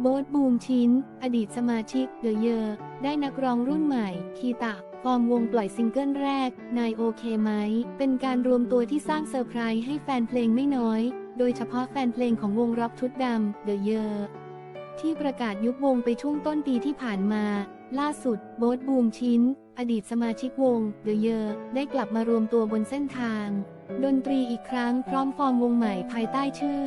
โบ๊ทบูมชินอดีตสมาชิกเดอะเยอร์ได้นักร้องรุ่นใหม่ คีตะฟอร์มวงปล่อยซิงเกิลแรก นายโอเคไหม เป็นการรวมตัวที่สร้างเซอร์ไพรส์ให้แฟนเพลงไม่น้อย โดยเฉพาะแฟนเพลงของวงร็อกชุดดำเดอะเยอร์ที่ประกาศยุบวงไปช่วงต้นปีที่ผ่านมา ล่าสุด โบ๊ทบูมชินอดีตสมาชิกวงเดอะเยอร์ได้กลับมารวมตัวบนเส้นทาง ดนตรีอีกครั้งพร้อมฟอร์มวงใหม่ภายใต้ชื่อ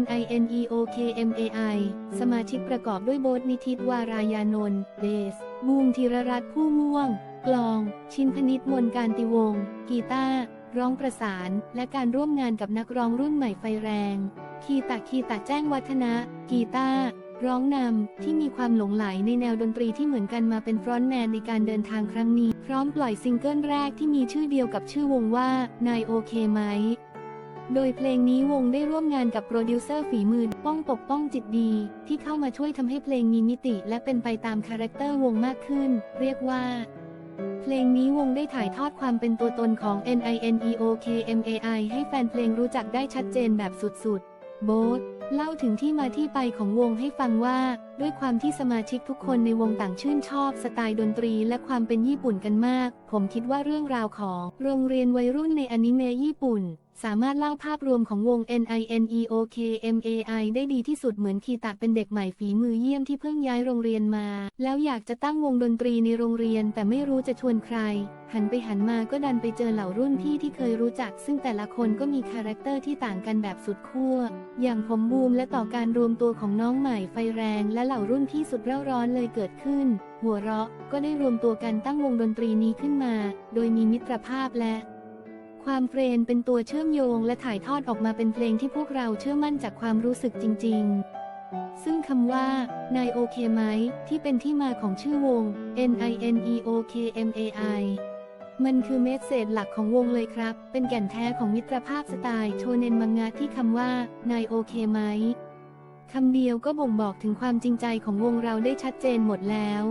NINEOKMAI สมาชิกประกอบด้วยโบ๊ทนิติตวารายานนท์เบส บูมธีรรัตน์ผู้ม่วง กลอง ชินพนิษฐ์มนการติวง กีตาร์ร้องประสาน และการร่วมงานกับนักร้องรุ่นใหม่ไฟแรง คีตะคีตะแจ้งวัฒนะ กีตาร์ ร้องนำที่มีความหลงไหลในแนวดนตรีที่เหมือนกันมาเป็นฟรอนต์แมนในการเดินทางครั้งนี้ พร้อมปล่อยซิงเกิลแรกที่มีชื่อเดียวกับชื่อวงว่านายโอเคไหมโดยเพลงนี้วงได้ร่วมงานกับโปรดิวเซอร์ฝีมือ ป้องปกป้องจิตดี ที่เข้ามาช่วยทำให้เพลงมีมิติและเป็นไปตามคาแรคเตอร์วงมากขึ้น เรียกว่า เพลงนี้วงได้ถ่ายทอดความเป็นตัวตนของ NINEOKMAI ให้แฟนเพลงรู้จักได้ชัดเจนแบบสุดๆ โบ๊ท เล่าถึงที่มาที่ไปของวงให้ฟังว่า ด้วยความที่สมาชิกทุกคนในวงต่างชื่นชอบสไตล์ดนตรีและความเป็นญี่ปุ่นกันมาก ผมคิดว่าเรื่องราวของโรงเรียนวัยรุ่นในอนิเมะญี่ปุ่น สามารถเล่าภาพรวมของวง NINEOKMAI ได้ดีที่สุดเหมือนคีตะเป็นเด็กใหม่ฝีมือเยี่ยมที่เพิ่งย้ายโรงเรียนมา แล้วอยากจะตั้งวงดนตรีในโรงเรียนแต่ไม่รู้จะชวนใคร หันไปหันมาก็ดันไปเจอเหล่ารุ่นพี่ที่เคยรู้จัก ซึ่งแต่ละคนก็มีคาแรคเตอร์ที่ต่างกันแบบสุดขั้ว อย่างผมบูมและต่อการรวมตัวของน้องใหม่ไฟแรงและเหล่ารุ่นพี่สุดเร่าร้อนเลยเกิดขึ้น หัวเราะก็ได้รวมตัวกันตั้งวงดนตรีนี้ขึ้นมา โดยมีมิตรภาพและ ความเฟรนเป็นตัวเชื่อมโยงและถ่ายทอดออกมาเป็นเพลงที่พวกเราเชื่อมั่นจากความรู้สึกจริง ๆ ซึ่งคำว่า นายโอเคไหม ที่เป็นที่มาของชื่อวง NINEOKMAI มันคือเมสเซจหลักของวงเลยครับ เป็นแก่นแท้ของมิตรภาพสไตล์โชเนนมังงะที่คำว่า นายโอเคไหม คำเดียวก็บ่งบอกถึงความจริงใจของวงเราได้ชัดเจนหมดแล้ว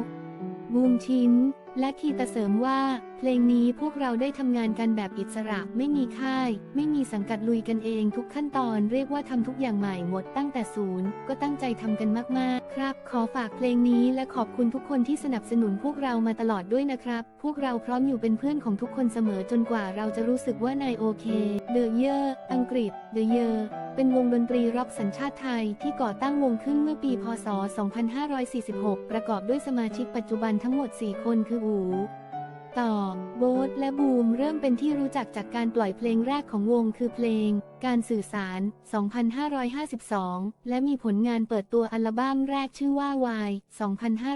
บูมชินและคีตะเสริมว่า เพลงนี้พวกเราได้ทำงานกันแบบอิสระไม่มีค่าย ไม่มีสังกัดลุยกันเองทุกขั้นตอนเรียกว่าทำทุกอย่างใหม่หมดตั้งแต่ศูนย์ ก็ตั้งใจทำกันมากๆ ครับ ขอฝากเพลงนี้และขอบคุณทุกคนที่สนับสนุนพวกเรามาตลอดด้วยนะครับ พวกเราพร้อมอยู่เป็นเพื่อนของทุกคนเสมอจนกว่าเราจะรู้สึกว่านายโอเค The Year อังกฤษ The Year เเป็นวงดนตรีร็อกสัญชาติไทยที่ก่อตั้งวงขึ้นเมื่อปี พศ 2546 ประกอบด้วยสมาชิกปัจจุบันทั้งหมด 4 คนคืออูต่อ โบ๊ทและบูมเริ่มเป็นที่รู้จักจากการปล่อยเพลงแรกของวงคือเพลง การสื่อสาร 2552 และมีผลงานเปิดตัวอัลบั้มแรกชื่อว่าวาย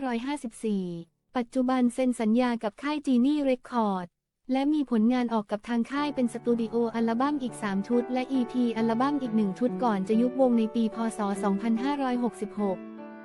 2554 ปัจจุบันเซ็นสัญญากับค่ายจีนี่เรคคอร์ด และมีผลงานออกกับทางค่ายเป็นสตูดิโออัลบั้มอีก 3 ชุด และ EP อัลบั้มอีก 1 ชุดก่อนจะยุบวงในปี พศ 2566